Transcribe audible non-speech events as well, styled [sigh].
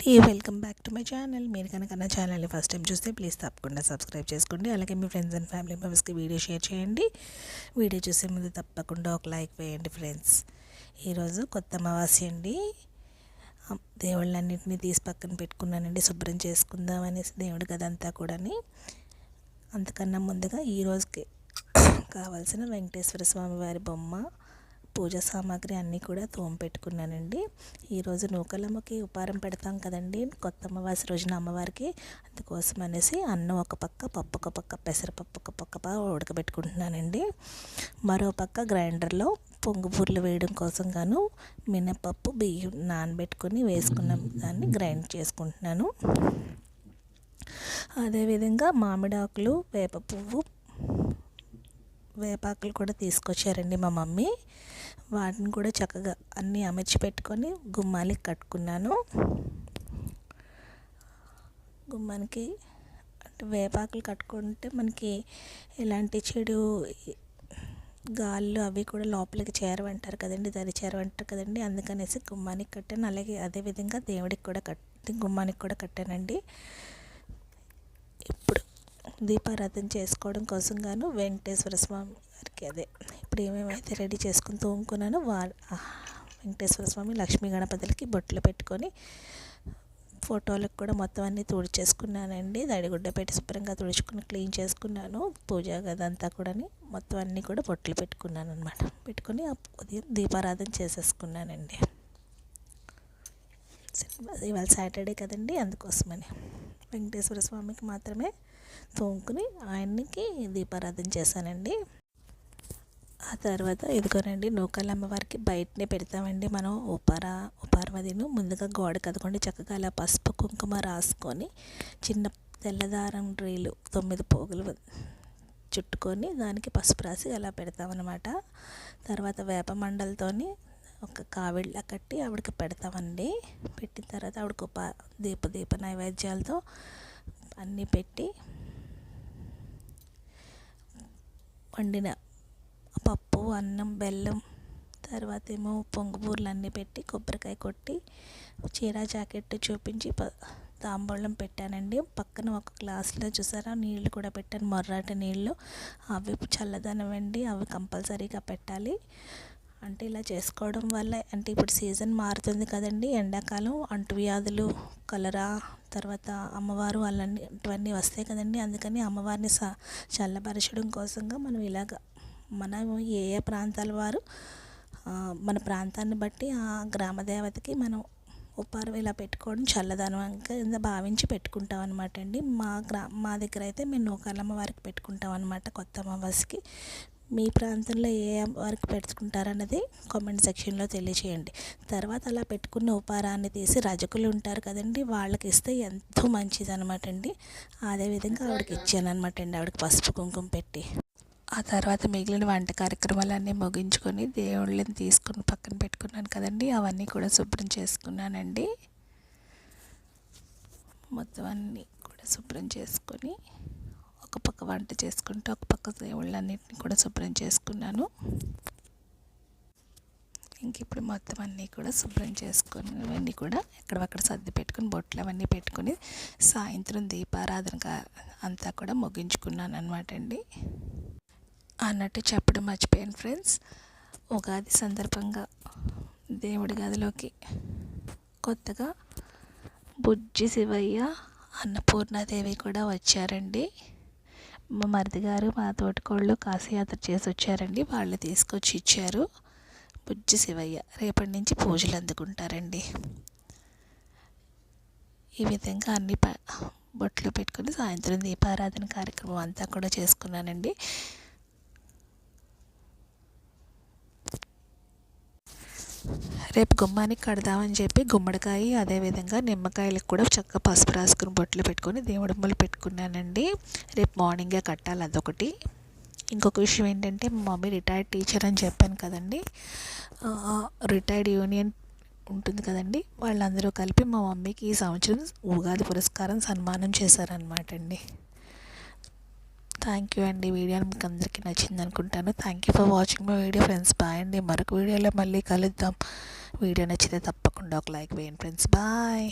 అండి. Welcome back to my channel మీరు కనుక నా ఛానల్ని ఫస్ట్ టైం చూస్తే ప్లీజ్ తప్పకుండా సబ్స్క్రైబ్ చేసుకోండి. అలాగే మీ ఫ్రెండ్స్ అండ్ ఫ్యామిలీ మెంబర్స్కి వీడియో షేర్ చేయండి. వీడియో చూసే ముందు తప్పకుండా ఒక లైక్ వేయండి ఫ్రెండ్స్ ఈరోజు కొత్త అమావాస్య అండి. దేవుళ్ళన్నింటినీ తీసి పక్కన పెట్టుకున్నానండి. శుభ్రం చేసుకుందాం అనేసి దేవుడి కదంతా కూడాని. అంతకన్నా ముందుగా ఈ రోజుకి [coughs] కావాల్సిన వెంకటేశ్వర స్వామి వారి బొమ్మ పూజా సామాగ్రి అన్నీ కూడా తోమ పెట్టుకున్నానండి. ఈరోజు నూకలమ్మకి ఉపారం పెడతాం కదండి. కొత్త అమ్మవారి రోజున అమ్మవారికి. అందుకోసం అనేసి అన్నం ఒక పక్క పప్పు ఒక పక్క పెసరపప్పు ఒక పక్క ఉడకబెట్టుకుంటున్నానండి. మరో పక్క గ్రైండర్లో పొంగుపూర్లు వేయడం కోసం గాను మినపప్పు బియ్యం నానబెట్టుకొని వేసుకున్న. దాన్ని గ్రైండ్ చేసుకుంటున్నాను. అదేవిధంగా మామిడాకులు వేప పువ్వు వేపాకులు కూడా తీసుకొచ్చారండి మా మమ్మీ. వాటిని కూడా చక్కగా అన్నీ అమర్చి పెట్టుకొని గుమ్మానికి కట్టుకున్నాను. గుమ్మానికి అంటే వేపాకులు కట్టుకుంటే మనకి ఎలాంటి చెడు గాళ్ళు అవి కూడా లోపలికి చేరవంటారు కదండి దరి చేరవంటారు కదండి. అందుకనేసి గుమ్మానికి కట్టాను. అలాగే అదేవిధంగా దేవుడికి కూడా కట్టి గుమ్మానికి కూడా కట్టానండి. ఇప్పుడు దీపారాధన చేసుకోవడం కోసం గాను వెంకటేశ్వర స్వామి గారికి అదే ఇప్పుడు ఏమేమైతే రెడీ చేసుకుని తోముకున్నానో వా వెంకటేశ్వర స్వామి లక్ష్మీ గణపతులకి బొట్లు పెట్టుకొని ఫోటోలకు కూడా మొత్తం అన్నీ తుడిచేసుకున్నానండి. దడిగుడ్డ పెట్టి శుభ్రంగా తుడుచుకుని క్లీన్ చేసుకున్నాను. పూజ గదంతా కూడా మొత్తం అన్నీ కూడా బొట్లు పెట్టుకున్నాను అనమాట పెట్టుకొని ఉదయం దీపారాధన చేసేసుకున్నానండి. ఇవాళ సాటర్డే కదండి అందుకోసమని. వెంకటేశ్వర స్వామికి మాత్రమే తోముకుని ఆయనకి దీపారాధన చేశానండి. ఆ తర్వాత ఇదిగోనండి నూకల్ అమ్మవారికి బయటనే పెడతామండి మనం ఉపార ఉపార్వదిను ముందుగా గోడ కదుకోండి చక్కగా అలా పసుపు కుంకుమ రాసుకొని చిన్న తెల్లదారం రీలు తొమ్మిది పోగులు చుట్టుకొని దానికి పసుపు రాసి అలా పెడతామన్నమాట. తర్వాత వేప మండలతోని ఒక కావిళ్ళ కట్టి ఆవిడకి పెడతామండి. పెట్టిన తర్వాత ఆవిడకి ఉప దీప దీప నైవేద్యాలతో అన్నీ పెట్టి వండిన అన్నం బెల్లం తర్వాత ఏమో పొంగుబూర్లు అన్నీ పెట్టి కొబ్బరికాయ కొట్టి చీర జాకెట్ చూపించి తాంబూలం పెట్టానండి. పక్కన ఒక గ్లాసులో చూసారా? నీళ్ళు కూడా పెట్టాను. మొర్రాటి నీళ్ళు అవి చల్లదనం అండి. అవి కంపల్సరీగా పెట్టాలి. అంటే ఇలా చేసుకోవడం వల్ల అంటే ఇప్పుడు సీజన్ మారుతుంది కదండి. ఎండాకాలం అంటువ్యాధులు కలరా తర్వాత అమ్మవారు అలాంటివన్నీ వస్తాయి కదండి. అందుకని అమ్మవారిని స చల్లబరచడం కోసంగా మనం ఇలాగ మనం ఏ ఏ ప్రాంతాల వారు మన ప్రాంతాన్ని బట్టి ఆ గ్రామ దేవతకి మనం ఉపారం ఇలా పెట్టుకోవడం చల్లదనం కింద భావించి పెట్టుకుంటాం అనమాట అండి. మా గ్రా మా దగ్గర అయితే మేము నూకాలమ్మ వారికి పెట్టుకుంటాం అనమాట కొత్త అమావాస్యకి మీ ప్రాంతంలో ఏ వారికి పెట్టుకుంటారన్నది కామెంట్ సెక్షన్లో తెలియచేయండి. తర్వాత అలా పెట్టుకున్న ఉపారాన్ని తీసి రజకులు ఉంటారు కదండి వాళ్ళకి ఇస్తే ఎంతో మంచిది అనమాట అండి అదేవిధంగా ఆవిడకి ఇచ్చాను అనమాట అండి ఆవిడకి పసుపు కుంకుమ పెట్టి. ఆ తర్వాత మిగిలిన వంట కార్యక్రమాలన్నీ ముగించుకొని దేవుళ్ళని తీసుకుని పక్కన పెట్టుకున్నాను కదండి. అవన్నీ కూడా శుభ్రం చేసుకున్నానండి. మొత్తం అన్నీ కూడా శుభ్రం చేసుకొని ఒక పక్క వంట చేసుకుంటూ ఒక పక్క దేవుళ్ళన్నింటినీ కూడా శుభ్రం చేసుకున్నాను. ఇంక ఇప్పుడు మొత్తం అన్నీ కూడా శుభ్రం చేసుకున్నవన్నీ కూడా ఎక్కడక్కడ సర్ది పెట్టుకుని బొట్లు అవన్నీ పెట్టుకుని సాయంత్రం దీపారాధన అంతా కూడా ముగించుకున్నాను అనమాట అండి. అన్నట్టు చెప్పడం మర్చిపోయాను ఫ్రెండ్స్. ఉగాది సందర్భంగా దేవుడి గదిలోకి కొత్తగా బుజ్జి శివయ్య అన్నపూర్ణాదేవి కూడా వచ్చారండి. మా మరిది గారు మా తోటికోళ్ళు కాశీయాత్ర చేసి వచ్చారండి. వాళ్ళు తీసుకొచ్చి ఇచ్చారు. బుజ్జి శివయ్య రేపటి నుంచి పూజలు అందుకుంటారండి. ఈ విధంగా అన్ని ప బొట్లు పెట్టుకుని సాయంత్రం దీపారాధన కార్యక్రమం అంతా కూడా చేసుకున్నానండి. రేపు గుమ్మానికి కడదామని చెప్పి గుమ్మడికాయ అదేవిధంగా నిమ్మకాయలకు కూడా చక్కగా పసుపు రాసుకుని బొట్లు పెట్టుకొని దేవుడమ్మలు పెట్టుకున్నానండి. రేపు మార్నింగే కట్టాలి అదొకటి. ఇంకొక విషయం ఏంటంటే మా మమ్మీ రిటైర్డ్ టీచర్ అని చెప్పాను కదండి. రిటైర్డ్ యూనియన్ ఉంటుంది కదండి. వాళ్ళందరూ కలిపి మా మమ్మీకి ఈ సంవత్సరం ఉగాది పురస్కారం సన్మానం చేశారనమాట అండి. థ్యాంక్ యూ అండి. వీడియో మీకు అందరికీ నచ్చింది అనుకుంటాను thank you for watching my video friends bye అండి. మరొక వీడియోలో మళ్ళీ కలుద్దాం. వీడియో నచ్చితే తప్పకుండా ఒక లైక్ వేయండి ఫ్రెండ్స్. బాయ్.